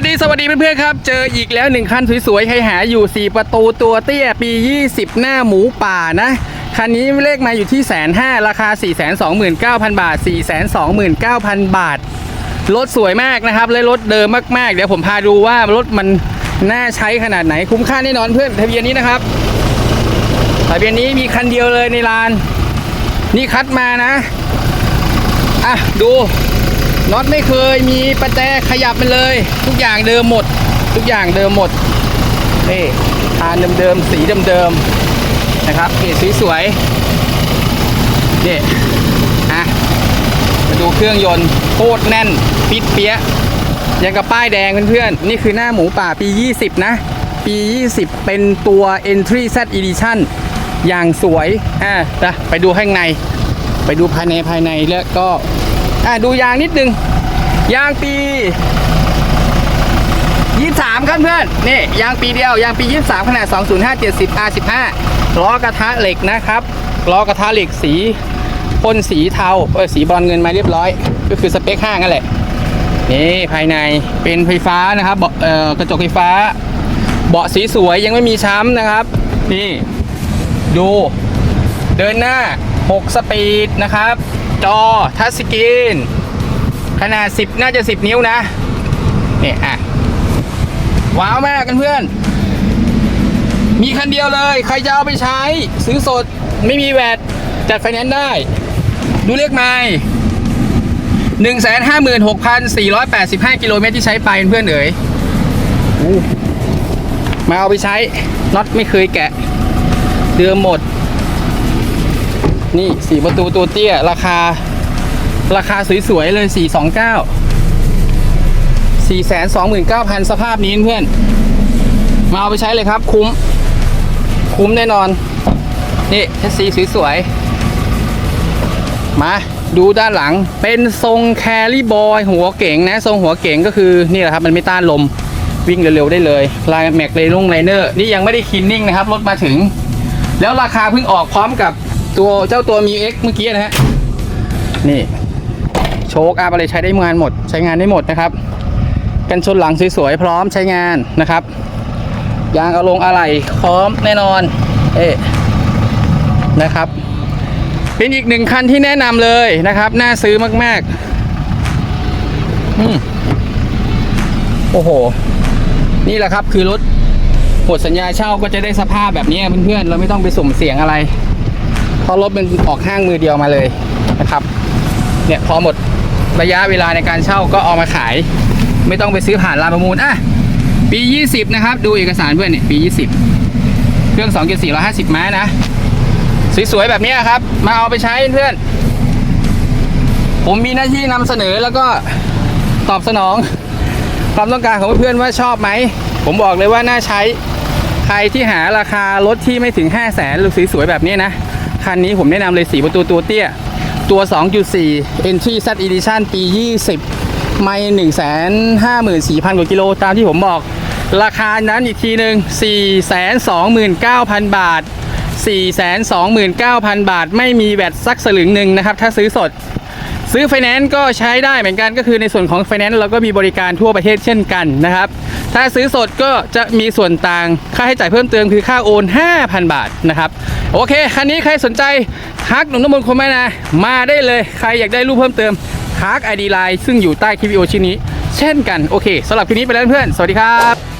วัสดีสวัสดีเพื่อนๆครับ เจออีกแล้วหนึ่งคันสวยๆใครหาอยู่ 4 ประตูตัวเตี้ยปี 20 หน้าหมูป่านะ คันนี้เลขมาอยู่ที่แสนห้าราคา 4 2 9 0 0 0 บาท 4 2 9 0 0 0 บาท รถสวยมากนะครับ และรถเดิมมากๆ เดี๋ยวผมพาดูว่ารถมันน่าใช้ขนาดไหนคุ้มค่าแน่นอนเพื่อนทะเบียนนี้นะครับทะเบียนนี้มีคันเดียวเลยในลาน นี่คัดมานะอะดู น็อตไม่เคยมีประแจขยับมันเลย ทุกอย่างเดิมหมด ทุกอย่างเดิมหมดนี่ทานเดิมๆสีเดิมๆนะครับเกรดสวยๆนี่อะมาดูเครื่องยนต์โคตรแน่นปิดเปี้ยยังกับป้ายแดงเพื่อนๆ นี่คือหน้าหมูป่าปี 20 นะ ปี 20 เป็นตัว Entry Z Edition อย่างสวยอะนะไปดูข้างใน ไปดูภายในภายในแล้วก็ อะดูยางนิดนึง ยางปี23ครับเพื่อนนี่ยางปีเดียวยางปี23ขนาด205 70 R15 ล้อกระทะเหล็กนะครับล้อกระทะเหล็กสีพ่นสีเทาเออสีบอนเงินมาเรียบร้อย ก็คือสเปคห้างนั่นแหละนี่ภายในเป็นไฟฟ้านะครับเบาะเอ่อกระจกไฟฟ้า เบาะสีสวยยังไม่มีช้ำนะครับ นี่ ดู เดินหน้า 6 สปีดนะครับ จอทัชสกรีนขนาด 10 น่าจะ 10 นิ้วนะ นี่อะ ว้าวมากกันเพื่อน มีคันเดียวเลย ใครจะเอาไปใช้ ซื้อสดไม่มีแวดจัดไฟแนนซ์ได้ ดูเลขไม้หนึ่งแสนห้าหมื่นหกพันสี่ร้อยแปดสิบห้ากิโลเมตรที่ใช้ไปเพื่อนเอ๋ยมาเอาไปใช้น็อตไม่เคยแกะ เดิมหมด นี่สี่ประตูตัวเตี้ย ราคา ราคาสวยๆเลย 429 429,000 สภาพนี้เพื่อน มาเอาไปใช้เลยครับ คุ้ม คุ้มแน่นอน นี่แท็กซี่สวยๆ มาดูด้านหลังเป็นทรงแครี่บอยหัวเก๋งนะ ทรงหัวเก๋งก็คือนี่แหละครับ มันไม่ต้านลมวิ่งเร็วๆได้เลยลายแม็กเลนุ่งไลเนอร์นี่ยังไม่ได้คินนิ่งนะครับ รถมาถึง แล้วราคาเพิ่งออกพร้อมกับ ตัวเจ้าตัวมี X เมื่อกี้นะฮะ นี่ โชคอัพอะไรใช้ได้งานหมด ใช้งานได้หมดนะครับ กันชนหลังสวยๆพร้อมใช้งานนะครับ ยางเอาลงอะไหล่พร้อมแน่นอน เอ๊ะนะครับ เป็นอีกหนึ่งคันที่แนะนำเลยนะครับ น่าซื้อมากๆอืมโอ้โห นี่แหละครับคือรถหมดสัญญาเช่าก็จะได้สภาพแบบนี้เพื่อนๆ เราไม่ต้องไปสุ่มเสียงอะไร เพราะรถมันออกห้างมือเดียวมาเลยนะครับ เนี่ยพอหมดระยะเวลาในการเช่าก็เอามาขาย ไม่ต้องไปซื้อผ่านร้านประมูลอะปี 20 นะครับ ดูเอกสารเพื่อนเนี่ยปี 20 เครื่อง 2 4 50 ม้านะ สวยๆ แบบนี้ครับ มาเอาไปใช้เพื่อน ผมมีหน้าที่นำเสนอแล้วก็ตอบสนอง ความต้องการของเพื่อนว่าชอบไหม ผมบอกเลยว่าน่าใช้ ใครที่หาราคารถที่ไม่ถึง 5 0 0แสนหรือสวยๆ แบบนี้นะ คันนี้ผมแนะนำเลย 4 ประตูตัวเตี้ย ตัว 2.4 Entry Z Edition ปี 20 ไม่ 154,000 กว่ากิโล ตามที่ผมบอก ราคานั้นอีกทีหนึ่ง429,000 บาท 429,000 บาท ไม่มีแบตสักสลึงหนึ่งนะครับ ถ้าซื้อสด ซื้อไฟแนนซ์ก็ใช้ได้เหมือนกันก็คือในส่วนของไฟแนนซ์เราก็มีบริการทั่วประเทศเช่นกันนะครับ ถ้าซื้อสดก็จะมีส่วนต่างค่าใช้จ่ายเพิ่มเติมคือค่าโอน 5,000 บาทนะครับโอเคคันนี้ใครสนใจทักหนุ่มน้ำมนต์คนไม่นะมาได้เลยใครอยากได้รูปเพิ่มเติมทักไอดีไลน์ซึ่งอยู่ใต้คลิปวิดีโอชิ้นนี้ เช่นกันโอเคสำหรับคลิปนี้ไปแล้วเพื่อนสวัสดีครับ